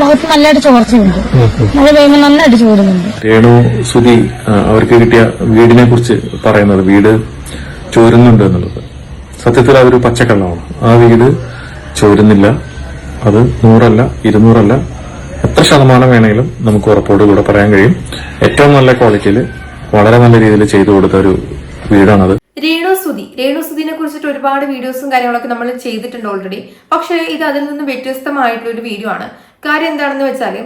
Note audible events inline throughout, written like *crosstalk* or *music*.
ഭാഗത്ത് നല്ലതായിട്ട് ചോർച്ചയുണ്ട്. മഴ പെയ്യുമ്പോൾ നന്നായിട്ട് ചോരുന്നുണ്ട്. രേണു സുധി അവർക്ക് കിട്ടിയ വീടിനെ കുറിച്ച് പറയുന്നത് വീട് ചോരുന്നുണ്ട് എന്നുള്ളത്. സത്യത്തിൽ അതൊരു പച്ചക്കള്ളമാണ്. ആ വീട് ചോരുന്നില്ല. അത് നൂറല്ല ഇരുന്നൂറല്ല എത്ര ശതമാനം വേണമെങ്കിലും നമുക്ക് ഉറപ്പോടുകൂടെ പറയാൻ കഴിയും. ഏറ്റവും നല്ല ക്വാളിറ്റിയിൽ വളരെ നല്ല രീതിയിൽ ചെയ്തു കൊടുത്ത ഒരു വീടാണത്. രേണുസുതി സുധി. രേണു സുധിനെ കുറിച്ചിട്ട് ഒരുപാട് വീഡിയോസും കാര്യങ്ങളൊക്കെ നമ്മൾ ചെയ്തിട്ടുണ്ട് ഓൾറെഡി പക്ഷേ ഇത് അതിൽ നിന്ന് വ്യത്യസ്തമായിട്ടുള്ള ഒരു വീഡിയോ ആണ്. കാര്യം എന്താണെന്ന് വെച്ചാൽ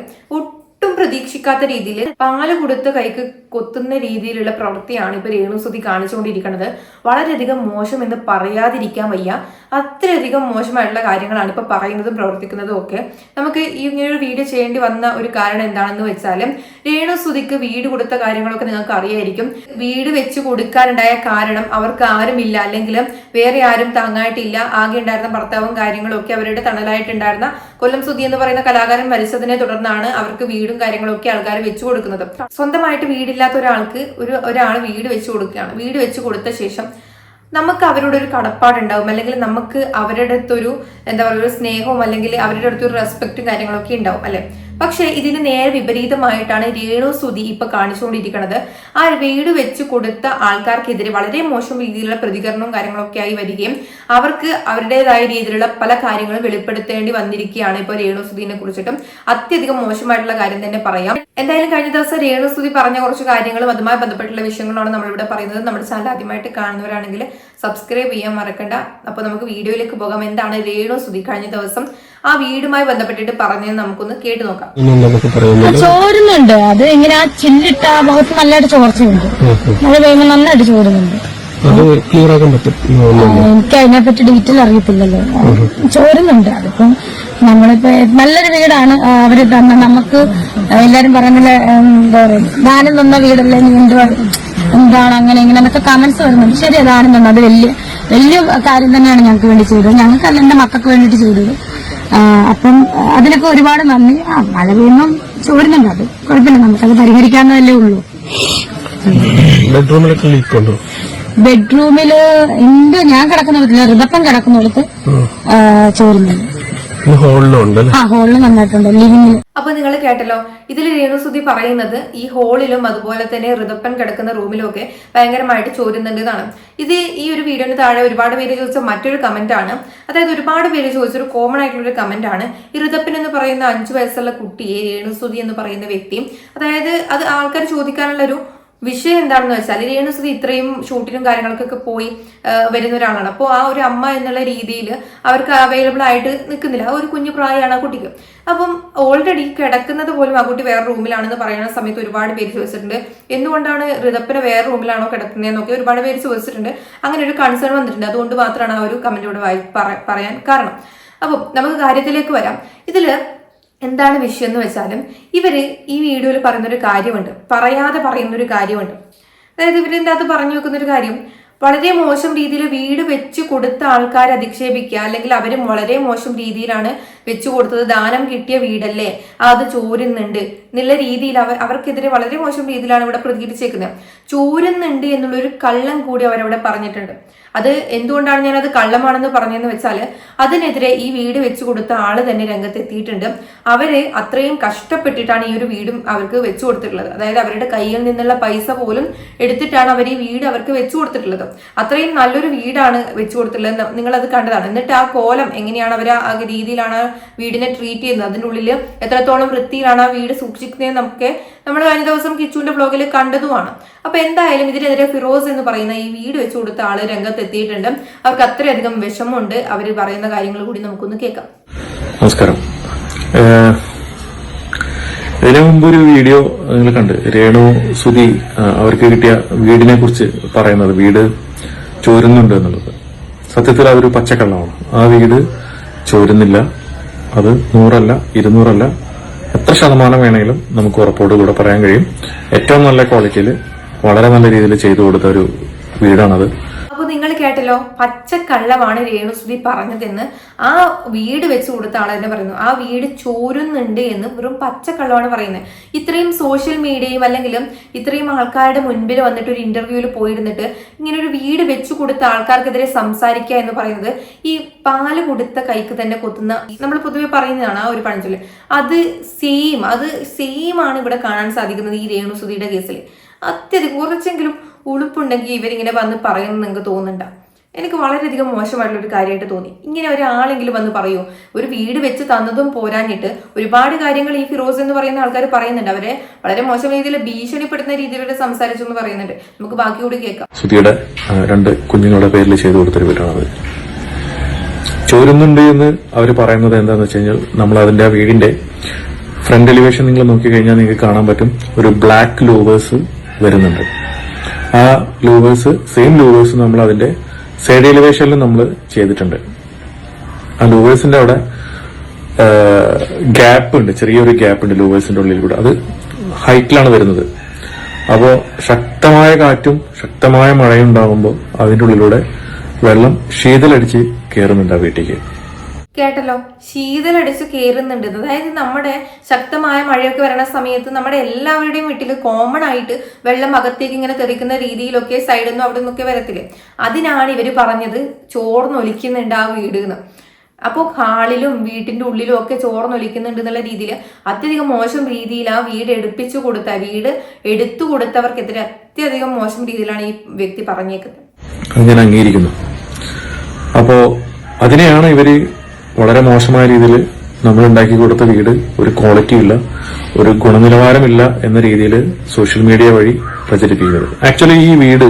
ഒട്ടും പ്രതീക്ഷിക്കാത്ത രീതിയിൽ പാൽ കൊടുത്ത് കൈക്ക് കൊത്തുന്ന രീതിയിലുള്ള പ്രവൃത്തിയാണ് ഇപ്പൊ രേണു സുധി കാണിച്ചുകൊണ്ടിരിക്കുന്നത്. വളരെയധികം മോശം എന്ന് പറയാതിരിക്കാൻ വയ്യ. അത്രയധികം മോശമായിട്ടുള്ള കാര്യങ്ങളാണ് ഇപ്പൊ പറയുന്നതും പ്രവർത്തിക്കുന്നതും ഒക്കെ. നമുക്ക് ഈ ഇങ്ങനെ ഒരു വീഡിയോ ചെയ്യേണ്ടി വന്ന ഒരു കാരണം എന്താണെന്ന് വെച്ചാൽ രേണു സുധിക്ക് വീട് കൊടുത്ത കാര്യങ്ങളൊക്കെ നിങ്ങൾക്ക് അറിയായിരിക്കും. വീട് വെച്ച് കൊടുക്കാനുണ്ടായ കാരണം അവർക്ക് ആരുമില്ല. അല്ലെങ്കിൽ വേറെ ആരും താങ്ങായിട്ടില്ല. ആകെ ഉണ്ടായിരുന്ന ഭർത്താവും കാര്യങ്ങളും ഒക്കെ അവരുടെ തണലായിട്ടുണ്ടായിരുന്ന കൊല്ലം സുതി എന്ന് പറയുന്ന കലാകാരൻ മരിച്ചതിനെ തുടർന്നാണ് അവർക്ക് വീടും കാര്യങ്ങളും ഒക്കെ ആൾക്കാർ വെച്ചു കൊടുക്കുന്നത്. സ്വന്തമായിട്ട് വീടില്ലാത്ത ഒരാൾക്ക് ഒരു ഒരാൾ വീട് വെച്ചു കൊടുക്കുകയാണ്. വീട് വെച്ചു കൊടുത്ത ശേഷം നമുക്ക് അവരോട് ഒരു കടപ്പാടുണ്ടാവും. അല്ലെങ്കിൽ നമുക്ക് അവരുടെ അടുത്തൊരു എന്താ പറയുക ഒരു സ്നേഹവും അല്ലെങ്കിൽ അവരുടെ അടുത്തൊരു റെസ്പെക്റ്റും കാര്യങ്ങളൊക്കെ ഉണ്ടാവും അല്ലെ? പക്ഷെ ഇതിന് നേരെ വിപരീതമായിട്ടാണ് രേണു സുധി ഇപ്പൊ കാണിച്ചുകൊണ്ടിരിക്കുന്നത്. ആ വീട് വെച്ച് കൊടുത്ത ആൾക്കാർക്കെതിരെ വളരെ മോശം രീതിയിലുള്ള പ്രതികരണവും കാര്യങ്ങളൊക്കെ ആയി വരികയും അവർക്ക് അവരുടേതായ രീതിയിലുള്ള പല കാര്യങ്ങളും വെളിപ്പെടുത്തേണ്ടി വന്നിരിക്കുകയാണ് ഇപ്പൊ രേണു സുധീനെ കുറിച്ചിട്ടും. അത്യധികം മോശമായിട്ടുള്ള കാര്യം തന്നെ പറയാം. എന്തായാലും കഴിഞ്ഞ ദിവസം രേണു സുധി പറഞ്ഞ കുറച്ച് കാര്യങ്ങളും അതുമായി ബന്ധപ്പെട്ടുള്ള വിഷയങ്ങളാണ് നമ്മളിവിടെ പറയുന്നത്. നമ്മുടെ ചാനൽ ആദ്യമായിട്ട് കാണുന്നവരാണെങ്കിൽ സബ്സ്ക്രൈബ് ചെയ്യാൻ മറക്കണ്ട. അപ്പോൾ നമുക്ക് വീഡിയോയിലേക്ക് പോകാം. എന്താണ് രേണു സുധി കഴിഞ്ഞ ദിവസം ആ വീടുമായി ബന്ധപ്പെട്ടിട്ട് പറഞ്ഞത് നമുക്കൊന്ന് കേട്ടു നോക്കാം. ചോരുന്നുണ്ട്. അത് ഇങ്ങനെ ആ ചില്ലിട്ട ആ ഭാഗത്ത് നല്ലതായിട്ട് ചോർച്ചയുണ്ട്. മഴ പെയ്യുമ്പോൾ നന്നായിട്ട് ചോരുന്നുണ്ട്. അത് ക്ലിയർ ആക്കാൻ പറ്റും എനിക്ക് അതിനെപ്പറ്റി ഡീറ്റെയിൽ അറിയത്തില്ലല്ലോ. ചോരുന്നുണ്ട്. അതിപ്പം നമ്മളിപ്പോ നല്ലൊരു വീടാണ്. അവർ തന്നെ നമുക്ക് എല്ലാരും പറയുന്നില്ല എന്താ പറയുക ദാനം തന്ന വീടല്ലേ നീ എന്തുവാ എന്താണ് അങ്ങനെ ഇങ്ങനെ എന്നൊക്കെ കമന്റ്സ് വരുന്നുണ്ട്. ശരി ദാനം തന്നു. അത് വലിയ വലിയ കാര്യം തന്നെയാണ് ഞങ്ങൾക്ക് വേണ്ടി ചെയ്തത്. ഞങ്ങൾക്കല്ല എന്റെ മക്കൾക്ക് വേണ്ടിയിട്ട് ചെയ്തത്. അപ്പം അതിനൊക്കെ ഒരുപാട് നന്ദി. ആ മഴ വീണ്ടും ചോരുന്നുണ്ട് അത്. കുഴപ്പമില്ല നമുക്കത് പരിഹരിക്കാവുന്നതല്ലേ ഉള്ളൂ. ബെഡ്റൂമിലൊക്കെ ലീക്ക് ഉണ്ടോ? ബെഡ്റൂമിൽ എന്ത് ഞാൻ കിടക്കുന്നിടത്തില്ല ഋതപ്പം കിടക്കുന്നിടത്ത് ചോരുന്നുണ്ട്. ആ ഹോളിൽ നന്നായിട്ടുണ്ട്. ലിവിങ്ങിൽ. അപ്പൊ നിങ്ങൾ കേട്ടല്ലോ ഇതിൽ രേണുസുതി പറയുന്നത് ഈ ഹോളിലും അതുപോലെ തന്നെ ഋതപ്പൻ കിടക്കുന്ന റൂമിലും ഒക്കെ ഭയങ്കരമായിട്ട് ചോരുന്നുണ്ട് എന്നാണ്. ഇത് ഈ ഒരു വീഡിയോന് താഴെ ഒരുപാട് പേര് ചോദിച്ച മറ്റൊരു കമന്റ് ആണ്. അതായത് ഒരുപാട് പേര് ചോദിച്ചൊരു കോമൺ ആയിട്ടുള്ള ഒരു കമന്റ് ആണ്. ഈ ഋതപ്പൻ എന്ന് പറയുന്ന അഞ്ചു വയസ്സുള്ള കുട്ടിയെ രേണുസുതി എന്ന് പറയുന്ന വ്യക്തി അതായത് അത് ആൾക്കാർ ചോദിക്കാനുള്ള ഒരു വിഷയം എന്താണെന്ന് വെച്ചാൽ രേണുസുതി ഇത്രയും ഷൂട്ടിനും കാര്യങ്ങൾക്കൊക്കെ പോയി വരുന്ന ഒരാളാണ്. അപ്പോൾ ആ ഒരു അമ്മ എന്നുള്ള രീതിയിൽ അവർക്ക് അവൈലബിൾ ആയിട്ട് നിൽക്കുന്നില്ല. ആ ഒരു കുഞ്ഞു പ്രായമാണ് ആ കുട്ടിക്ക്. അപ്പം ഓൾറെഡി കിടക്കുന്നത് പോലും ആ കുട്ടി വേറെ റൂമിലാണെന്ന് പറയുന്ന സമയത്ത് ഒരുപാട് പേര് ചോദിച്ചിട്ടുണ്ട്. എന്തുകൊണ്ടാണ് ഋതപ്പനെ വേറെ റൂമിലാണോ കിടക്കുന്നതെന്നൊക്കെ ഒരുപാട് പേര് ചോദിച്ചിട്ടുണ്ട്. അങ്ങനെ ഒരു കൺസേൺ വന്നിട്ടുണ്ട്. അതുകൊണ്ട് മാത്രമാണ് ആ ഒരു കമന്റ് ഇവിടെ പറയാൻ കാരണം. അപ്പം നമുക്ക് കാര്യത്തിലേക്ക് വരാം. ഇതിൽ എന്താണ് വിഷയം എന്ന് വെച്ചാലും ഇവർ ഈ വീഡിയോയിൽ പറയുന്നൊരു കാര്യമുണ്ട്. പറയാതെ പറയുന്നൊരു കാര്യമുണ്ട്. അതായത് ഇവരിന്റെ അകത്ത് പറഞ്ഞു വെക്കുന്നൊരു കാര്യം? വളരെ മോശം രീതിയിൽ വീട് വെച്ച് കൊടുത്ത ആൾക്കാരെ അധിക്ഷേപിക്കുക അല്ലെങ്കിൽ അവരും വളരെ മോശം രീതിയിലാണ് വെച്ച് കൊടുത്തത്. ദാനം കിട്ടിയ വീടല്ലേ? അത് ചോരുന്നുണ്ട്. എന്നുള്ള രീതിയിൽ അവർ അവർക്കെതിരെ വളരെ മോശം രീതിയിലാണ് ഇവിടെ പ്രതികരിച്ചേക്കുന്നത്. ചോരുന്നുണ്ട് എന്നുള്ളൊരു കള്ളം കൂടി അവരവിടെ പറഞ്ഞിട്ടുണ്ട്. അത് എന്തുകൊണ്ടാണ് ഞാൻ അത് കള്ളമാണെന്ന് പറഞ്ഞതെന്ന് വെച്ചാൽ അതിനെതിരെ ഈ വീട് വെച്ചു കൊടുത്ത ആൾ തന്നെ രംഗത്തെത്തിയിട്ടുണ്ട്. അവർ അത്രയും കഷ്ടപ്പെട്ടിട്ടാണ് ഈ ഒരു വീടും അവർക്ക് വെച്ചു കൊടുത്തിട്ടുള്ളത്. അതായത് അവരുടെ കയ്യിൽ നിന്നുള്ള പൈസ പോലും എടുത്തിട്ടാണ് അവർ ഈ വീട് അവർക്ക് വെച്ചു കൊടുത്തിട്ടുള്ളത്. അത്രയും നല്ലൊരു വീടാണ് വെച്ചു കൊടുത്തിട്ടുള്ളത്. നിങ്ങൾ അത് കണ്ടതാണ്. എന്നിട്ട് ആ കോലം എങ്ങനെയാണ് അവർ ആ രീതിയിലാണ് വീടിനെ ട്രീറ്റ് ചെയ്യുന്നത്? അതിന്റെ ഉള്ളിൽ എത്രത്തോളം വൃത്തിയിലാണ് ആ വീട് സൂക്ഷിക്കുന്നത് നമുക്ക് നമ്മൾ കഴിഞ്ഞ ദിവസം കിച്ചുവിന്റെ ബ്ലോഗിൽ കണ്ടതുമാണ്. അപ്പൊ എന്തായാലും ഇതിനെതിരെ ഫിറോസ് എന്ന് പറയുന്ന ഈ വീട് വെച്ചു കൊടുത്ത ആൾ രംഗത്തെത്തിയിട്ടുണ്ട്. അവർക്ക് അത്രയധികം വിഷമമുണ്ട്. അവർ പറയുന്ന കാര്യങ്ങൾ കൂടി നമുക്കൊന്ന് കേൾക്കാം. നമസ്കാരം. ഇതിനു മുമ്പ് ഒരു വീഡിയോ നിങ്ങൾ കണ്ട്. രേണു സുധി അവർക്ക് കിട്ടിയ വീടിനെ കുറിച്ച് പറയുന്നത്. വീട് ചോരുന്നുണ്ട് എന്നുള്ളത്. സത്യത്തിൽ അതൊരു പച്ചക്കള്ളമാണ്. ആ വീട് ചോരുന്നില്ല. അത് നൂറല്ല ഇരുന്നൂറല്ല. എത്ര ശതമാനം വേണമെങ്കിലും നമുക്ക് ഉറപ്പോട് കൂടെ പറയാൻ കഴിയും. ഏറ്റവും നല്ല ക്വാളിറ്റിയിൽ വളരെ നല്ല രീതിയിൽ ചെയ്തു കൊടുത്ത ഒരു വീടാണത്. അപ്പൊ നിങ്ങൾ കേട്ടല്ലോ പച്ചക്കള്ളമാണ് രേണുസുതി പറഞ്ഞതെന്ന്. ആ വീട് വെച്ച് കൊടുത്ത ആൾ തന്നെ പറയുന്നു ആ വീട് ചോരുന്നുണ്ട് എന്ന് വെറും പച്ചക്കള്ളമാണ് പറയുന്നത്. ഇത്രയും സോഷ്യൽ മീഡിയയും അല്ലെങ്കിലും ഇത്രയും ആൾക്കാരുടെ മുൻപിൽ വന്നിട്ട് ഒരു ഇന്റർവ്യൂവിൽ പോയിരുന്നിട്ട് ഇങ്ങനെ ഒരു വീട് വെച്ചു കൊടുത്ത ആൾക്കാർക്കെതിരെ സംസാരിക്കുക എന്ന് പറയുന്നത് ഈ പാൽ കൊടുത്ത കൈക്ക് തന്നെ കൊത്തുന്ന നമ്മൾ പൊതുവെ പറയുന്നതാണ് ആ ഒരു പഴഞ്ചൊല്ല്. അത് സെയിം അത് സെയിം ആണ് ഇവിടെ കാണാൻ സാധിക്കുന്നത് ഈ രേണുസുതിയുടെ കേസിൽ അത്യധികം കുറച്ചെങ്കിലും ഉളുപ്പുണ്ടെങ്കിൽ ഇവരിങ്ങനെ വന്ന് പറയുമെന്ന് നിങ്ങൾക്ക് തോന്നണ്ട എനിക്ക് വളരെയധികം മോശമായിട്ടുള്ള ഒരു കാര്യമായിട്ട് തോന്നി. ഇങ്ങനെ ഒരാളെങ്കിലും വന്ന് പറയൂ. ഒരു വീട് വെച്ച് തന്നതും പോരാഞ്ഞിട്ട് ഒരുപാട് കാര്യങ്ങൾ ഈ ഫിറോസ് എന്ന് പറയുന്ന ആൾക്കാർ പറയുന്നുണ്ട്. അവരെ വളരെ മോശം രീതിയിൽ ഭീഷണിപ്പെടുന്ന രീതിയിലൂടെ സംസാരിച്ചു എന്ന് പറയുന്നുണ്ട്. നമുക്ക് ബാക്കി കൂടി കേൾക്കാം. ശ്രുതിയുടെ രണ്ട് കുഞ്ഞുങ്ങളുടെ പേരിൽ ചെയ്തു കൊടുത്തൊരു വീടാണത് ചോരുന്നുണ്ട് എന്ന് അവർ പറയുന്നത് എന്താണെന്ന് വെച്ച് കഴിഞ്ഞാൽ നമ്മൾ അതിന്റെ വീടിന്റെ ഫ്രണ്ട് എലിവേഷൻ നിങ്ങൾ നോക്കിക്കഴിഞ്ഞാൽ നിങ്ങൾക്ക് കാണാൻ പറ്റും. ഒരു ബ്ലാക്ക് ലൂവേഴ്സ് വരുന്നുണ്ട്. ആ ലൂവേഴ്സ് സെയിം ലൂവേഴ്സ് നമ്മൾ അതിന്റെ സൈഡ് എലിവേഷനിൽ നമ്മൾ ചെയ്തിട്ടുണ്ട്. ആ ലൂവേഴ്സിന്റെ അവിടെ ഗ്യാപ്പ് ഉണ്ട്. ചെറിയൊരു ഗ്യാപ്പ് ഉണ്ട് ലൂവേഴ്സിന്റെ ഉള്ളിൽ കൂടെ. അത് ഹൈറ്റിലാണ് വരുന്നത്. അപ്പോൾ ശക്തമായ കാറ്റും ശക്തമായ മഴയും ഉണ്ടാകുമ്പോൾ അതിന്റെ ഉള്ളിലൂടെ വെള്ളം ശീതലടിച്ച് കയറുന്നുണ്ട് ആ വീട്ടിലേക്ക്. കേട്ടല്ലോ? ശീതലടിച്ച് കയറുന്നുണ്ട് അതായത് നമ്മുടെ ശക്തമായ മഴയൊക്കെ വരണ സമയത്ത് നമ്മുടെ എല്ലാവരുടെയും വീട്ടിൽ കോമൺ ആയിട്ട് വെള്ളം അകത്തേക്ക് ഇങ്ങനെ തെറിക്കുന്ന രീതിയിലൊക്കെ സൈഡിൽ നിന്നും അവിടെ നിന്നൊക്കെ വരത്തില്ലേ? അതിനാണ് ഇവർ പറഞ്ഞത് ചോർന്നൊലിക്കുന്നുണ്ട് ആ വീട് എന്ന് അപ്പോൾ ഹാളിലും വീട്ടിന്റെ ഉള്ളിലും ഒക്കെ ചോർന്നൊലിക്കുന്നുണ്ട് എന്നുള്ള രീതിയിൽ അത്യധികം മോശം രീതിയിൽ ആ വീട് എടുപ്പിച്ചു കൊടുത്ത വീട് എടുത്തു കൊടുത്തവർക്കെതിരെ അത്യധികം മോശം രീതിയിലാണ് ഈ വ്യക്തി പറഞ്ഞേക്കുന്നത്. ഞാൻ അംഗീകരിക്കുന്നു. അപ്പോ അതിനെയാണ് ഇവർ വളരെ മോശമായ രീതിയിൽ നമ്മൾ ഉണ്ടാക്കി കൊടുത്ത വീട് ഒരു ക്വാളിറ്റി ഇല്ല ഒരു ഗുണനിലവാരമില്ല എന്ന രീതിയിൽ സോഷ്യൽ മീഡിയ വഴി പ്രചരിപ്പിക്കുന്നത്. ആക്ച്വലി ഈ വീട്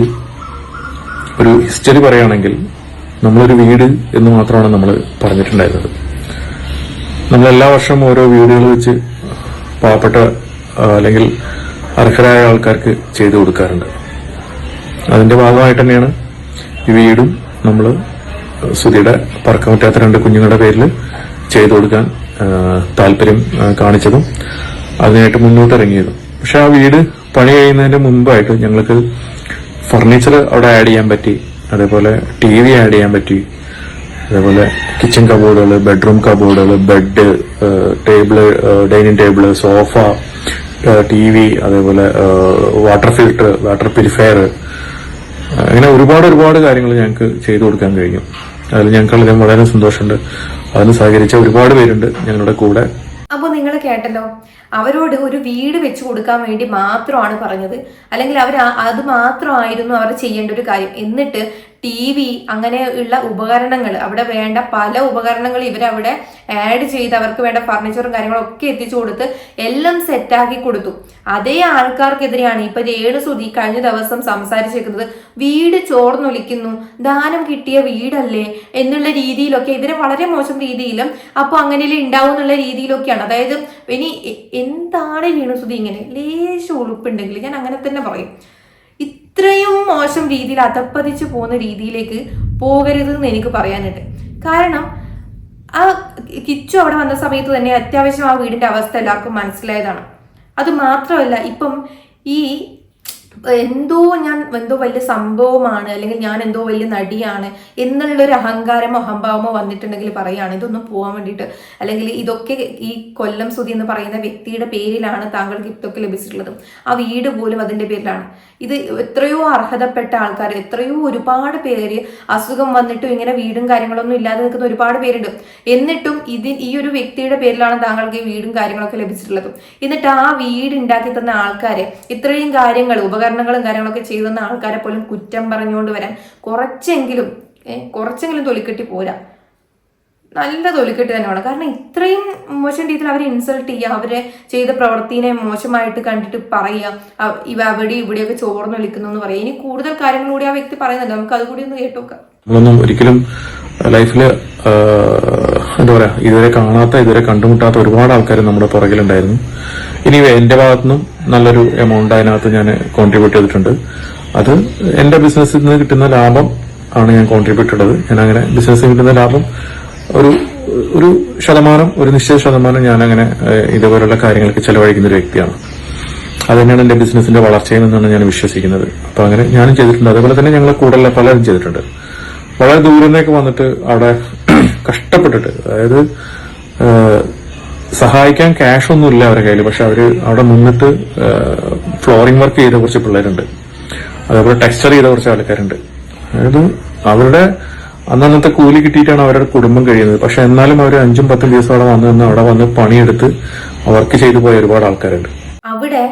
ഒരു ഹിസ്റ്ററി പറയുകയാണെങ്കിൽ നമ്മളൊരു വീട് എന്ന് മാത്രമാണ് നമ്മൾ പറഞ്ഞിട്ടുണ്ടായിരുന്നത്. നമ്മൾ എല്ലാ വർഷവും ഓരോ വീടുകൾ വെച്ച് പാവപ്പെട്ട അല്ലെങ്കിൽ അർഹരായ ആൾക്കാർക്ക് ചെയ്തു കൊടുക്കാറുണ്ട്. അതിന്റെ ഭാഗമായിട്ട് തന്നെയാണ് ഈ വീടും നമ്മൾ സുധിയുടെ പറക്കാൻ പറ്റാത്ത രണ്ട് കുഞ്ഞുങ്ങളുടെ പേരിൽ ചെയ്തു കൊടുക്കാൻ താല്പര്യം കാണിച്ചതും അതിനായിട്ട് മുന്നോട്ട് ഇറങ്ങിയതും പക്ഷെ ആ വീട് പണി കഴിയുന്നതിന്റെ മുമ്പായിട്ട് ഞങ്ങൾക്ക് ഫർണിച്ചർ അവിടെ ആഡ് ചെയ്യാൻ പറ്റി അതേപോലെ ടി വി ആഡ് ചെയ്യാൻ പറ്റി അതേപോലെ കിച്ചൺ കബോർഡുകൾ bedroom കബോർഡുകൾ bed table dining table sofa T V അതേപോലെ വാട്ടർ ഫിൽട്ടർ വാട്ടർ പ്യൂരിഫയർ അങ്ങനെ ഒരുപാട് ഒരുപാട് കാര്യങ്ങൾ ഞങ്ങൾക്ക് ചെയ്തു കൊടുക്കാൻ കഴിഞ്ഞു. അതിൽ ഞങ്ങൾക്ക് വളരെ സന്തോഷമുണ്ട്. അതിന് സഹകരിച്ച ഒരുപാട് പേരുണ്ട് ഞങ്ങളുടെ കൂടെ. അപ്പോൾ നിങ്ങൾ കേട്ടല്ലോ അവരോട് ഒരു വീട് വെച്ചു കൊടുക്കാൻ വേണ്ടി മാത്രമാണ് പറഞ്ഞത്. അല്ലെങ്കിൽ അവർ അത് മാത്രമായിരുന്നു അവർ ചെയ്യേണ്ട ഒരു കാര്യം. എന്നിട്ട് ടി വി അങ്ങനെയുള്ള ഉപകരണങ്ങൾ അവിടെ വേണ്ട പല ഉപകരണങ്ങൾ ഇവരവിടെ ആഡ് ചെയ്ത് അവർക്ക് വേണ്ട ഫർണിച്ചറും കാര്യങ്ങളും ഒക്കെ എത്തിച്ചു കൊടുത്ത് എല്ലാം സെറ്റാക്കി കൊടുത്തു. അതേ ആൾക്കാർക്കെതിരെയാണ് ഇപ്പൊ രേണു സുധി കഴിഞ്ഞ ദിവസം സംസാരിച്ചേക്കുന്നത്. വീട് ചോർന്നൊലിക്കുന്നു. ദാനം കിട്ടിയ വീടല്ലേ എന്നുള്ള രീതിയിലൊക്കെ. ഇവരെ വളരെ മോശം രീതിയിലും അപ്പൊ അങ്ങനെ ഉണ്ടാവും എന്നുള്ള രീതിയിലൊക്കെയാണ്. അതായത് ഇനി എന്താണ് വീണുസുതി ഇങ്ങനെ ലേശം ഉളുപ്പുണ്ടെങ്കിൽ ഞാൻ അങ്ങനെ തന്നെ പറയും. ഇത്രയും മോശം രീതിയിൽ അതപ്പതിച്ചു പോകുന്ന രീതിയിലേക്ക് പോകരുത് എന്ന് എനിക്ക് പറയാനുണ്ട്. കാരണം ആ കിച്ചു അവിടെ വന്ന സമയത്ത് തന്നെ അത്യാവശ്യം ആ വീടിന്റെ അവസ്ഥ എല്ലാവർക്കും മനസ്സിലായതാണ്. അത് മാത്രമല്ല ഇപ്പം ഈ എന്തോ ഞാൻ എന്തോ വലിയ സംഭവമാണ് അല്ലെങ്കിൽ ഞാൻ എന്തോ വലിയ നടിയാണ് എന്നുള്ളൊരു അഹങ്കാരമോ അഹംഭാവമോ വന്നിട്ടുണ്ടെങ്കിൽ പറയുകയാണ്. ഇതൊന്നും പോകാൻ വേണ്ടിയിട്ട്. അല്ലെങ്കിൽ ഇതൊക്കെ ഈ കൊല്ലം സുതി എന്ന് പറയുന്ന വ്യക്തിയുടെ പേരിലാണ് താങ്കൾക്ക് ഇതൊക്കെ ലഭിച്ചിട്ടുള്ളത്. ആ വീട് പോലും അതിന്റെ പേരിലാണ്. ഇത് എത്രയോ അർഹതപ്പെട്ട ആൾക്കാർ എത്രയോ ഒരുപാട് പേര് അസുഖം വന്നിട്ടും ഇങ്ങനെ വീടും കാര്യങ്ങളൊന്നും ഇല്ലാതെ നിൽക്കുന്ന ഒരുപാട് പേരുണ്ട്. എന്നിട്ടും ഇത് ഈ ഒരു വ്യക്തിയുടെ പേരിലാണ് താങ്കൾക്ക് ഈ വീടും കാര്യങ്ങളൊക്കെ ലഭിച്ചിട്ടുള്ളത്. എന്നിട്ട് ആ വീട് ഉണ്ടാക്കി തന്ന ആൾക്കാരെ ഇത്രയും കാര്യങ്ങൾ ഉപകരണങ്ങളും കാര്യങ്ങളൊക്കെ ചെയ്തു തന്ന ആൾക്കാരെ പോലും കുറ്റം പറഞ്ഞുകൊണ്ട് വരാൻ കുറച്ചെങ്കിലും കുറച്ചെങ്കിലും തൊലിക്കെട്ടി പോരാ. നല്ല തൊലിക്കെട്ട് തന്നെ വേണം കാരണം ഇത്രയും മോശം രീതിയിൽ അവരെ ഇൻസൾട്ട് ചെയ്യുക അവരെ ചെയ്ത പ്രവൃത്തിനെ മോശമായിട്ട് കണ്ടിട്ട് പറയുക ഇവ അവിടെ ഇവിടെയൊക്കെ ചോർന്ന് വിളിക്കുന്നു എന്ന് പറയുക. ഇനി കൂടുതൽ കാര്യങ്ങൾ കൂടി ആ വ്യക്തി പറയുന്നുണ്ട്. നമുക്ക് അതുകൂടി ഒന്ന് കേട്ടോക്കാം നമ്മളൊന്നും ഒരിക്കലും ലൈഫിൽ എന്താ പറയാ ഇതുവരെ കാണാത്ത ഇതുവരെ കണ്ടുമുട്ടാത്ത ഒരുപാട് ആൾക്കാർ നമ്മുടെ പുറകിലുണ്ടായിരുന്നു. ഇനി എന്റെ ഭാഗത്തുനിന്നും നല്ലൊരു എമൗണ്ട് അതിനകത്ത് ഞാൻ കോൺട്രിബ്യൂട്ട് ചെയ്തിട്ടുണ്ട്. അത് എന്റെ ബിസിനസ്സിൽ നിന്ന് കിട്ടുന്ന ലാഭം ആണ് ഞാൻ കോൺട്രിബ്യൂട്ട് ചെയ്തത് ഞാൻ അങ്ങനെ ബിസിനസ്സിൽ കിട്ടുന്ന ലാഭം ഒരു ഒരു ശതമാനം ഒരു നിശ്ചിത ശതമാനം ഞാൻ അങ്ങനെ ഇതുപോലുള്ള കാര്യങ്ങൾക്ക് ചെലവഴിക്കുന്ന ഒരു വ്യക്തിയാണ്. അത് തന്നെയാണ് എന്റെ ബിസിനസിന്റെ വളർച്ചയിൽ നിന്നാണ് ഞാൻ വിശ്വസിക്കുന്നത്. അപ്പൊ അങ്ങനെ ഞാനും ചെയ്തിട്ടുണ്ട്. അതുപോലെ തന്നെ ഞങ്ങളെ കൂടുതൽ പലരും ചെയ്തിട്ടുണ്ട്. വളരെ ദൂരന്നേക്ക് വന്നിട്ട് അവിടെ *clears throat* കഷ്ടപ്പെട്ടിട്ട് അതായത് സഹായിക്കാൻ ക്യാഷ് ഒന്നും ഇല്ല അവരുടെ കയ്യിൽ. പക്ഷെ അവർ അവിടെ നിന്നിട്ട് ഫ്ലോറിംഗ് വർക്ക് ചെയ്ത കുറച്ച് പിള്ളേരുണ്ട്. അതേപോലെ ടെക്സ്ചർ ചെയ്ത കുറച്ച് ആൾക്കാരുണ്ട്. അതായത് അവരുടെ അന്നന്നത്തെ കൂലി കിട്ടിയിട്ടാണ് അവരുടെ കുടുംബം കഴിയുന്നത്. പക്ഷെ എന്നാലും അവർ അഞ്ചും പത്തും ദിവസം അവിടെ വന്ന് നിന്ന് അവിടെ വന്ന് പണിയെടുത്ത് വർക്ക് ചെയ്തു പോയ ഒരുപാട് ആൾക്കാരുണ്ട്. അവിടെ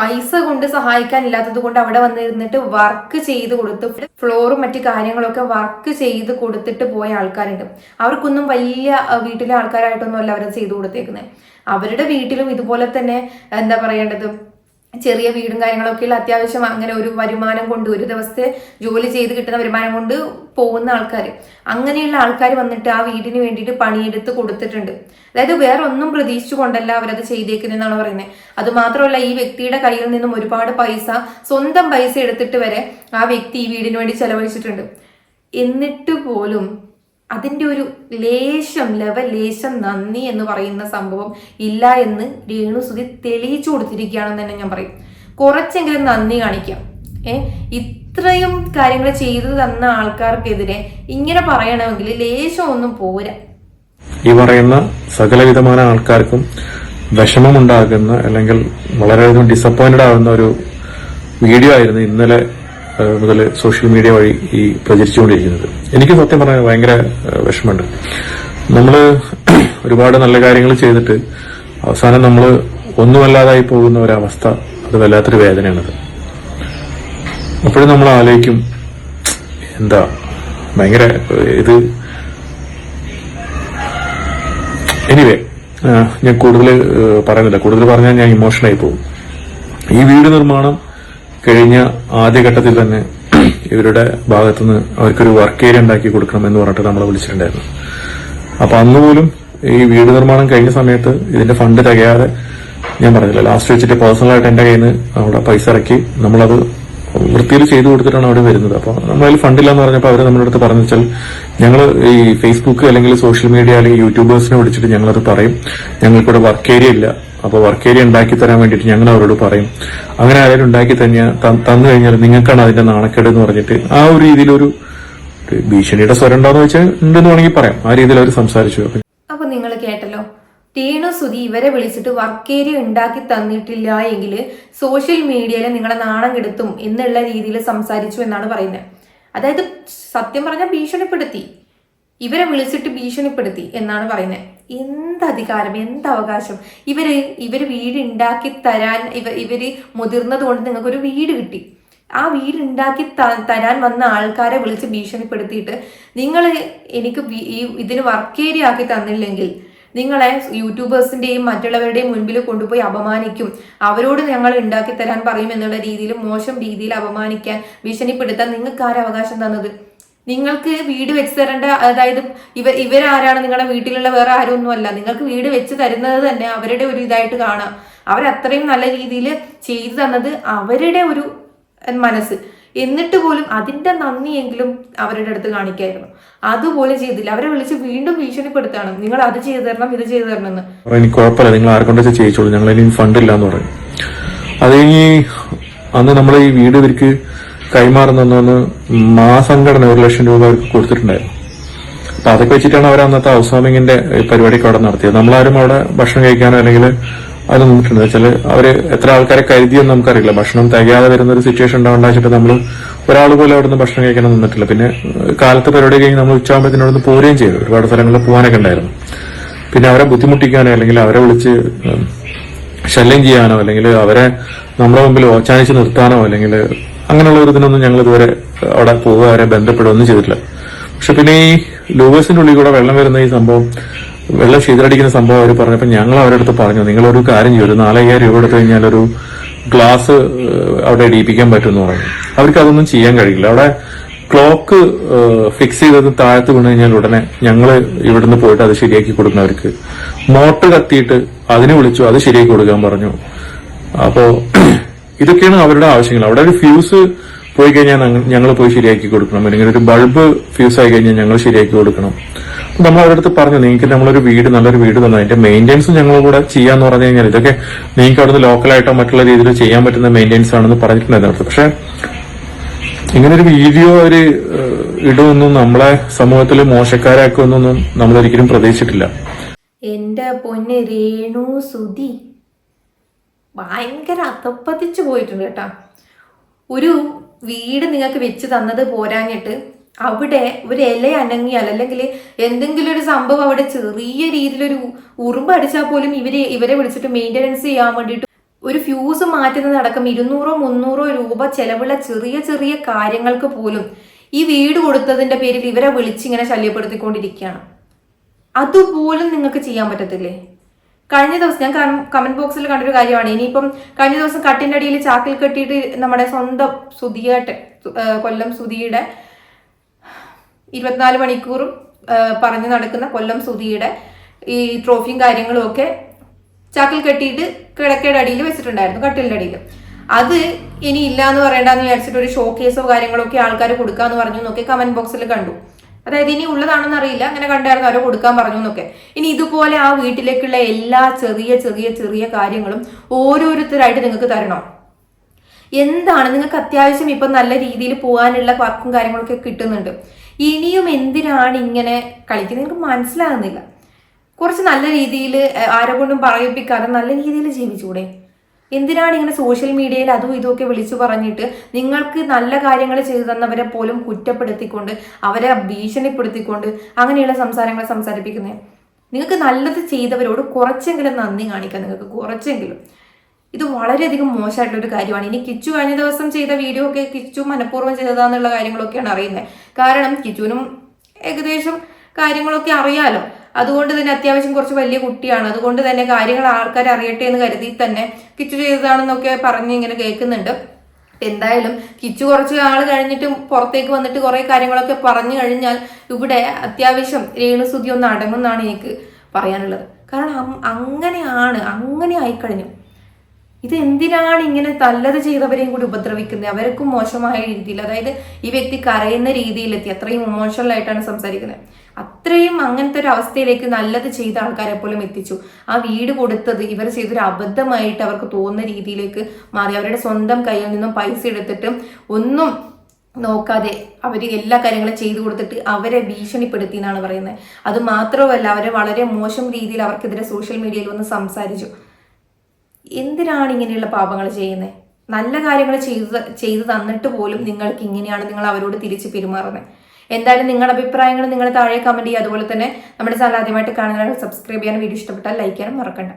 പൈസ കൊണ്ട് സഹായിക്കാനില്ലാത്തത് കൊണ്ട് അവിടെ വന്നിരുന്നിട്ട് വർക്ക് ചെയ്ത് കൊടുത്ത് ഫ്ലോറും മറ്റു കാര്യങ്ങളൊക്കെ വർക്ക് ചെയ്ത് കൊടുത്തിട്ട് പോയ ആൾക്കാരുണ്ട്. അവർക്കൊന്നും വലിയ വീട്ടിലെ ആൾക്കാരായിട്ടൊന്നും അല്ല അവരത് ചെയ്തു കൊടുത്തേക്കുന്നത് അവരുടെ വീട്ടിലും ഇതുപോലെ തന്നെ എന്താ പറയേണ്ടത്? ചെറിയ വീടും കാര്യങ്ങളൊക്കെയുള്ള അത്യാവശ്യം അങ്ങനെ ഒരു വരുമാനം കൊണ്ട് ഒരു ദിവസത്തെ ജോലി ചെയ്ത് കിട്ടുന്ന വരുമാനം കൊണ്ട് പോകുന്ന ആൾക്കാർ അങ്ങനെയുള്ള ആൾക്കാർ വന്നിട്ട് ആ വീടിന് വേണ്ടിയിട്ട് പണിയെടുത്ത് കൊടുത്തിട്ടുണ്ട്. അതായത് വേറെ ഒന്നും പ്രതീക്ഷിച്ചു കൊണ്ടല്ല അവരത് ചെയ്തേക്കുന്നതെന്നാണ് പറയുന്നത് അത് മാത്രമല്ല ഈ വ്യക്തിയുടെ കയ്യിൽ നിന്നും ഒരുപാട് പൈസ സ്വന്തം പൈസ എടുത്തിട്ട് വരെ ആ വ്യക്തി ഈ വീടിന് വേണ്ടി ചെലവഴിച്ചിട്ടുണ്ട്. എന്നിട്ട് പോലും അതിന്റെ ഒരു ലേശം ലെവൽ ലേശം നന്ദി എന്ന് പറയുന്ന സംഭവം ഇല്ല എന്ന് രേണുസുതി തെളിയിച്ചു കൊടുത്തിരിക്കുകയാണെന്ന് തന്നെ ഞാൻ പറയും. കുറച്ചെങ്കിലും നന്ദി കാണിക്കാം. ഏ? ഇത്രയും കാര്യങ്ങൾ ചെയ്തു തന്ന ആൾക്കാർക്കെതിരെ ഇങ്ങനെ പറയണമെങ്കിൽ ലേശം ഒന്നും പോരാ. ഈ പറയുന്ന സകലവിധമായ ആൾക്കാർക്കും വിഷമമുണ്ടാകുന്ന അല്ലെങ്കിൽ വളരെയധികം ഡിസപ്പോയിന്റഡ് ആകുന്ന ഒരു വീഡിയോ ആയിരുന്നു ഇന്നലെ മുതൽ സോഷ്യൽ മീഡിയ വഴി ഈ പ്രചരിച്ചുകൊണ്ടിരിക്കുന്നത്. എനിക്ക് സത്യം പറഞ്ഞാൽ ഭയങ്കര വിഷമമുണ്ട്. നമ്മൾ ഒരുപാട് നല്ല കാര്യങ്ങൾ ചെയ്തിട്ട് അവസാനം നമ്മൾ ഒന്നുമല്ലാതായി പോകുന്ന ഒരവസ്ഥ അത് വല്ലാത്തൊരു വേദനയാണത്. അപ്പോഴും നമ്മൾ ആലോചിക്കും എന്താ ഭയങ്കര ഇത് എനിവേ ഞാൻ കൂടുതൽ പറയുന്നില്ല. കൂടുതൽ പറഞ്ഞാൽ ഞാൻ ഇമോഷണായി പോകും. ഈ വീട് നിർമ്മാണം കഴിഞ്ഞ ആദ്യഘട്ടത്തിൽ തന്നെ ഇവരുടെ ഭാഗത്തുനിന്ന് അവർക്കൊരു വർക്ക് ഏരിയ ഉണ്ടാക്കി കൊടുക്കണം എന്ന് പറഞ്ഞിട്ട് നമ്മളെ വിളിച്ചിട്ടുണ്ടായിരുന്നു. അപ്പൊ അന്ന് പോലും ഈ വീട് നിർമ്മാണം കഴിഞ്ഞ സമയത്ത് ഇതിന്റെ ഫണ്ട് തികയാതെ ഞാൻ പറഞ്ഞില്ല ലാസ്റ്റ് വെച്ചിട്ട് പേഴ്സണലായിട്ട് എന്റെ കയ്യിൽ നിന്ന് അവിടെ പൈസ ഇറക്കി നമ്മളത് വൃത്തിയിൽ ചെയ്തു കൊടുത്തിട്ടാണ് അവിടെ വരുന്നത്. അപ്പൊ നമ്മളിൽ ഫണ്ടില്ല എന്ന് പറഞ്ഞപ്പോൾ അവർ നമ്മുടെ അടുത്ത് പറഞ്ഞു വെച്ചാൽ ഞങ്ങൾ ഈ ഫേസ്ബുക്ക് അല്ലെങ്കിൽ സോഷ്യൽ മീഡിയ അല്ലെങ്കിൽ യൂട്യൂബേഴ്സിനെ വിളിച്ചിട്ട് ഞങ്ങളത് പറയും. ഞങ്ങൾക്കിവിടെ വർക്ക് ഏരിയ ഇല്ല. അപ്പൊ വർക്ക് ഏരിയ ഉണ്ടാക്കി തരാൻ വേണ്ടിയിട്ട് ഞങ്ങൾ അവരോട് പറയും. അങ്ങനെ ആരെങ്കിലും ഉണ്ടാക്കി തന്നെ തന്നു കഴിഞ്ഞാൽ നിങ്ങൾക്കാണ് അതിന്റെ നാണക്കേട് എന്ന് പറഞ്ഞിട്ട് ആ ഒരു രീതിയിലൊരു ഭീഷണിയുടെ സ്വരം ഉണ്ടോന്ന് വെച്ചാൽ ഉണ്ടെന്ന് വേണമെങ്കിൽ പറയാം. ആ രീതിയിൽ അവർ സംസാരിച്ചു അപ്പൊ അപ്പൊ നിങ്ങൾ കേട്ടല്ലോ ടീണു സുധി ഇവരെ വിളിച്ചിട്ട് വർക്ക് ഏരിയ ഉണ്ടാക്കി തന്നിട്ടില്ല എങ്കിൽ സോഷ്യൽ മീഡിയയിൽ നിങ്ങളെ നാണം കെടുത്തും എന്നുള്ള രീതിയിൽ സംസാരിച്ചു എന്നാണ് പറയുന്നത് അതായത് സത്യം പറഞ്ഞാൽ ഭീഷണിപ്പെടുത്തി. ഇവരെ വിളിച്ചിട്ട് ഭീഷണിപ്പെടുത്തി എന്നാണ് പറയുന്നത് എന്ത് അധികാരം എന്ത് അവകാശം? ഇവർ ഇവർ വീട് ഉണ്ടാക്കി തരാൻ ഇവ ഇവർ മുതിർന്നത് കൊണ്ട് നിങ്ങൾക്ക് ഒരു വീട് കിട്ടി. ആ വീട് ഉണ്ടാക്കി തരാൻ വന്ന ആൾക്കാരെ വിളിച്ച് ഭീഷണിപ്പെടുത്തിയിട്ട് നിങ്ങൾ എനിക്ക് ഈ ഇതിന് വർക്ക് ആക്കി തന്നില്ലെങ്കിൽ നിങ്ങളെ യൂട്യൂബേഴ്സിന്റെയും മറ്റുള്ളവരുടെയും മുൻപിൽ കൊണ്ടുപോയി അപമാനിക്കും. അവരോട് ഞങ്ങൾ ഉണ്ടാക്കി തരാൻ പറയും എന്നുള്ള രീതിയിൽ മോശം രീതിയിൽ അപമാനിക്കാൻ ഭീഷണിപ്പെടുത്താൻ നിങ്ങൾക്ക് ആരവകാശം തന്നത്? നിങ്ങൾക്ക് വീട് വെച്ച് തരേണ്ട അതായത് ഇവ ഇവരാരാണ് നിങ്ങളുടെ വീട്ടിലുള്ള വേറെ ആരും ഒന്നുമല്ല നിങ്ങൾക്ക് വീട് വെച്ച് തരുന്നത് തന്നെ അവരുടെ ഒരു ഇതായിട്ട് കാണാം. അവരത്രയും നല്ല രീതിയിൽ ചെയ്തു തന്നത് അവരുടെ ഒരു മനസ്സ്. എന്നിട്ട് പോലും അതിന്റെ നന്ദിയെങ്കിലും അവരുടെ അടുത്ത് കാണിക്കായിരുന്നു. അതുപോലെ ചെയ്തില്ല. അവരെ വിളിച്ച് വീണ്ടും ഭീഷണിപ്പെടുത്താണ് നിങ്ങൾ അത് ചെയ്തു തരണം ഇത് ചെയ്തു തരണം എന്ന്. എനിക്ക് കുഴപ്പമില്ല. നിങ്ങൾ ആരെ കൊണ്ട് വെച്ചാൽ ചെയ്യിച്ചോളൂ. ഞങ്ങൾ ഇനി ഫണ്ട് ഇല്ല എന്ന് അത് കഴിഞ്ഞ് അന്ന് നമ്മൾ ഈ വീട് ഇവർക്ക് കൈമാറുന്ന മാസംഘടന ഒരു ലക്ഷം രൂപ അവർക്ക് കൊടുത്തിട്ടുണ്ടായിരുന്നു. അപ്പൊ അതൊക്കെ വെച്ചിട്ടാണ് അവർ അന്നത്തെ ഹൗസ് വാമിങ്ങിന്റെ പരിപാടിയൊക്കെ അവിടെ നടത്തിയത്. നമ്മളാരും അവിടെ ഭക്ഷണം കഴിക്കാനോ അല്ലെങ്കിൽ അത് നിന്നിട്ടുണ്ട് വെച്ചാൽ അവർ എത്ര ആൾക്കാരെ കരുതിയെന്ന് നമുക്കറിയില്ല. ഭക്ഷണം തികയാതെ വരുന്ന ഒരു സിറ്റുവേഷൻ ഉണ്ടാവേണ്ട നമ്മൾ നമ്മൾ ഒരാൾ പോലും നിന്ന് ഭക്ഷണം കഴിക്കാൻ നിന്നിട്ടില്ല. പിന്നെ കാലത്ത് പരിപാടി കഴിഞ്ഞ് നമ്മൾ ഉച്ചയാകുമ്പോഴത്തേനും പോരുകയും ചെയ്തു. ഒരുപാട് സ്ഥലങ്ങളിൽ പോകാനൊക്കെ ഉണ്ടായിരുന്നു. പിന്നെ അവരെ ബുദ്ധിമുട്ടിക്കാനോ അല്ലെങ്കിൽ അവരെ വിളിച്ച് ശല്യം ചെയ്യാനോ അല്ലെങ്കിൽ അവരെ നമ്മുടെ മുമ്പിൽ ഓച്ചാനിച്ച് നിർത്താനോ അല്ലെങ്കിൽ അങ്ങനെയുള്ള ഒരു ഇതിനൊന്നും ഞങ്ങൾ ഇതുവരെ അവിടെ പോവുക അവരെ ബന്ധപ്പെടുകയൊന്നും ചെയ്തിട്ടില്ല. പക്ഷെ പിന്നെ ഈ ലൂവേഴ്സിന്റെ ഉള്ളിൽ കൂടെ വെള്ളം വരുന്ന ഈ സംഭവം വെള്ളം ശീതളടിക്കുന്ന സംഭവം അവർ പറഞ്ഞപ്പോൾ ഞങ്ങൾ അവരുടെ അടുത്ത് പറഞ്ഞു നിങ്ങളൊരു കാര്യം ചെയ്യും ഒരു നാലയ്യായിരം രൂപ എടുത്തു കഴിഞ്ഞാൽ ഒരു ഗ്ലാസ് അവിടെ ഇടിയിപ്പിക്കാൻ പറ്റുമെന്ന് പറഞ്ഞു. അവർക്ക് അതൊന്നും ചെയ്യാൻ കഴിയില്ല. അവിടെ ക്ലോക്ക് ഫിക്സ് ചെയ്തത് താഴത്ത് വീണ് കഴിഞ്ഞാൽ ഉടനെ ഞങ്ങൾ ഇവിടുന്ന് പോയിട്ട് അത് ശരിയാക്കി കൊടുക്കുന്നവർക്ക് മോട്ടർ കത്തിയിട്ട് അതിനെ വിളിച്ചു അത് ശരിയാക്കി കൊടുക്കാൻ പറഞ്ഞു. അപ്പോ *clears throat* ഇതൊക്കെയാണ് അവരുടെ ആവശ്യങ്ങൾ. അവിടെ ഒരു ഫ്യൂസ് പോയി കഴിഞ്ഞാൽ ഞങ്ങൾ പോയി ശരിയാക്കി കൊടുക്കണം. അല്ലെങ്കിൽ ഒരു ബൾബ് ഫ്യൂസ് ആയി കഴിഞ്ഞാൽ ഞങ്ങൾ ശരിയാക്കി കൊടുക്കണം. നമ്മൾ അവരുടെ അടുത്ത് പറഞ്ഞു നിങ്ങൾക്ക് നമ്മളൊരു വീട് നല്ലൊരു വീട് തന്നെ. അതിന്റെ മെയിന്റെനൻസ് ഞങ്ങൾ കൂടെ ചെയ്യാന്ന് പറഞ്ഞു കഴിഞ്ഞാൽ ഇതൊക്കെ നിങ്ങൾക്ക് അവിടുന്ന് ലോക്കലായിട്ടോ മറ്റുള്ള രീതിയിൽ ചെയ്യാൻ പറ്റുന്ന മെയിന്റെനൻസ് ആണെന്ന് പറഞ്ഞിട്ടുണ്ടായിരുന്നു പക്ഷെ ഇങ്ങനൊരു വീഡിയോ അവർ ഇടുമെന്നും നമ്മളെ സമൂഹത്തിൽ മോശക്കാരാക്കുമെന്നൊന്നും നമ്മൾ ഒരിക്കലും പ്രതീക്ഷിച്ചിട്ടില്ല. എന്റെ പൊന്ന് രേണു സുധി. ഭയങ്കര അതപ്പതിച്ചു പോയിട്ടുണ്ട് കേട്ടാ. ഒരു വീട് നിങ്ങൾക്ക് വെച്ച് തന്നത് പോരാഞ്ഞിട്ട് അവിടെ ഒരു ഇല അനങ്ങിയാൽ അല്ലെങ്കിൽ എന്തെങ്കിലും ഒരു സംഭവം അവിടെ ചെറിയ രീതിയിലൊരു ഉറുമ്പ് അടിച്ചാൽ പോലും ഇവരെ ഇവരെ വിളിച്ചിട്ട് മെയിന്റനൻസ് ചെയ്യാൻ വേണ്ടിയിട്ട് ഒരു ഫ്യൂസ് മാറ്റുന്നതടക്കം ഇരുന്നൂറോ മുന്നൂറോ രൂപ ചെലവുള്ള ചെറിയ ചെറിയ കാര്യങ്ങൾക്ക് പോലും ഈ വീട് കൊടുത്തതിന്റെ പേരിൽ ഇവരെ വിളിച്ചിങ്ങനെ ശല്യപ്പെടുത്തിക്കൊണ്ടിരിക്കുകയാണ്. അതുപോലും നിങ്ങൾക്ക് ചെയ്യാൻ പറ്റത്തില്ലേ? കഴിഞ്ഞ ദിവസം ഞാൻ കമന്റ് ബോക്സിൽ കണ്ടൊരു കാര്യമാണ്. ഇനിയിപ്പം കഴിഞ്ഞ ദിവസം കട്ടിന്റെ അടിയിൽ ചാക്കിൽ കെട്ടിയിട്ട് നമ്മുടെ സ്വന്തം സുതിയായിട്ട് കൊല്ലം സുധിയുടെ ഇരുപത്തിനാല് മണിക്കൂറും പറഞ്ഞു നടക്കുന്ന കൊല്ലം സുധിയുടെ ഈ ട്രോഫിയും കാര്യങ്ങളും ഒക്കെ ചാക്കിൽ കെട്ടിയിട്ട് കിടക്കയുടെ അടിയിൽ വെച്ചിട്ടുണ്ടായിരുന്നു കട്ടിലിന്റെ അടിയിൽ. അത് ഇനി ഇല്ല എന്ന് പറയണ്ടെന്ന് വിചാരിച്ചിട്ട് ഒരു ഷോ കേസോ കാര്യങ്ങളോ ഒക്കെ ആൾക്കാർ കൊടുക്കാന്ന് പറഞ്ഞു എന്നൊക്കെ കമന്റ് ബോക്സിൽ കണ്ടു. അതായത് ഇനി ഉള്ളതാണെന്ന് അറിയില്ല അങ്ങനെ കണ്ടായിരുന്നു അവരെ കൊടുക്കാൻ പറഞ്ഞു എന്നൊക്കെ. ഇനി ഇതുപോലെ ആ വീട്ടിലേക്കുള്ള എല്ലാ ചെറിയ ചെറിയ ചെറിയ കാര്യങ്ങളും ഓരോരുത്തരായിട്ട് നിങ്ങൾക്ക് തരണം. എന്താണ്? നിങ്ങൾക്ക് അത്യാവശ്യം ഇപ്പം നല്ല രീതിയിൽ പോകാനുള്ള വർക്കും കാര്യങ്ങളൊക്കെ കിട്ടുന്നുണ്ട്. ഇനിയും എന്തിനാണ് ഇങ്ങനെ കളിക്കുന്നത്? നിങ്ങൾക്ക് മനസ്സിലാകുന്നില്ല. കുറച്ച് നല്ല രീതിയിൽ ആരെ കൊണ്ടും പറയിപ്പിക്കാതെ നല്ല രീതിയിൽ ജീവിച്ചൂടെ? എന്തിനാണ് ഇങ്ങനെ സോഷ്യൽ മീഡിയയിൽ അതും ഇതുമൊക്കെ വിളിച്ചു പറഞ്ഞിട്ട് നിങ്ങൾക്ക് നല്ല കാര്യങ്ങൾ ചെയ്തു തന്നവരെ പോലും കുറ്റപ്പെടുത്തിക്കൊണ്ട് അവരെ ഭീഷണിപ്പെടുത്തിക്കൊണ്ട് അങ്ങനെയുള്ള സംസാരങ്ങൾ സംസാരിപ്പിക്കുന്നത് നിങ്ങൾക്ക് നല്ലത് ചെയ്തവരോട് കുറച്ചെങ്കിലും നന്ദി കാണിക്കാം. നിങ്ങൾക്ക് കുറച്ചെങ്കിലും. ഇത് വളരെയധികം മോശമായിട്ടുള്ള ഒരു കാര്യമാണ്. ഇനി കിച്ചു കഴിഞ്ഞ ദിവസം ചെയ്ത വീഡിയോ ഒക്കെ കിച്ചു മനഃപൂർവം ചെയ്തതാന്നുള്ള കാര്യങ്ങളൊക്കെയാണ് അറിയുന്നത് കാരണം കിച്ചുവിനും ഏകദേശം കാര്യങ്ങളൊക്കെ അറിയാലോ. അതുകൊണ്ട് തന്നെ അത്യാവശ്യം കുറച്ച് വലിയ കുട്ടിയാണ്. അതുകൊണ്ട് തന്നെ കാര്യങ്ങൾ ആൾക്കാർ അറിയട്ടെ എന്ന് കരുതി തന്നെ കിച്ചു ചെയ്തതാണെന്നൊക്കെ പറഞ്ഞ് ഇങ്ങനെ കേൾക്കുന്നുണ്ട്. എന്തായാലും കിച്ചു കുറച്ച് ആൾ കഴിഞ്ഞിട്ട് പുറത്തേക്ക് വന്നിട്ട് കുറെ കാര്യങ്ങളൊക്കെ പറഞ്ഞു കഴിഞ്ഞാൽ ഇവിടെ അത്യാവശ്യം രേണുസുതി ഒന്ന് അടങ്ങുന്നാണ് എനിക്ക് പറയാനുള്ളത്. കാരണം അങ്ങനെയാണ് അങ്ങനെ ആയിക്കഴിഞ്ഞു. ഇത് എന്തിനാണ് ഇങ്ങനെ നല്ലത് ചെയ്തവരെയും കൂടി ഉപദ്രവിക്കുന്നത്? അവർക്കും മോശമായ രീതിയിൽ അതായത് ഈ വ്യക്തി കരയുന്ന രീതിയിലെത്തി അത്രയും ഇമോഷണൽ ആയിട്ടാണ് സംസാരിക്കുന്നത്. അത്രയും അങ്ങനത്തെ ഒരു അവസ്ഥയിലേക്ക് നല്ലത് ചെയ്ത ആൾക്കാരെ പോലും എത്തിച്ചു. ആ വീട് കൊടുത്തത് ഇവർ ചെയ്തൊരു അബദ്ധമായിട്ട് അവർക്ക് തോന്നുന്ന രീതിയിലേക്ക് മാറി. അവരുടെ സ്വന്തം കയ്യിൽ നിന്നും പൈസ എടുത്തിട്ട് ഒന്നും നോക്കാതെ അവർ എല്ലാ കാര്യങ്ങളും ചെയ്തു കൊടുത്തിട്ട് അവരെ ഭീഷണിപ്പെടുത്തി എന്നാണ് പറയുന്നത്. അത് മാത്രമല്ല അവരെ വളരെ മോശം രീതിയിൽ അവർക്കെതിരെ സോഷ്യൽ മീഡിയയിൽ വന്ന് സംസാരിച്ചു. എന്തിനാണ് ഇങ്ങനെയുള്ള പാപങ്ങൾ ചെയ്യുന്നത് നല്ല കാര്യങ്ങൾ ചെയ്ത് ചെയ്തു തന്നിട്ട് പോലും നിങ്ങൾക്ക് ഇങ്ങനെയാണ് നിങ്ങൾ അവരോട് തിരിച്ച് പെരുമാറുന്നത് എന്തായാലും നിങ്ങളുടെ അഭിപ്രായങ്ങൾ നിങ്ങൾ താഴെ കമന്റ് ചെയ്യുക. അതുപോലെ തന്നെ നമ്മുടെ ചാനൽ ആദ്യമായിട്ട് കാണുന്നവർ സബ്സ്ക്രൈബ് ചെയ്യാനും വീഡിയോ ഇഷ്ടപ്പെട്ടാൽ ലൈക്ക് ചെയ്യാനും മറക്കണ്ട.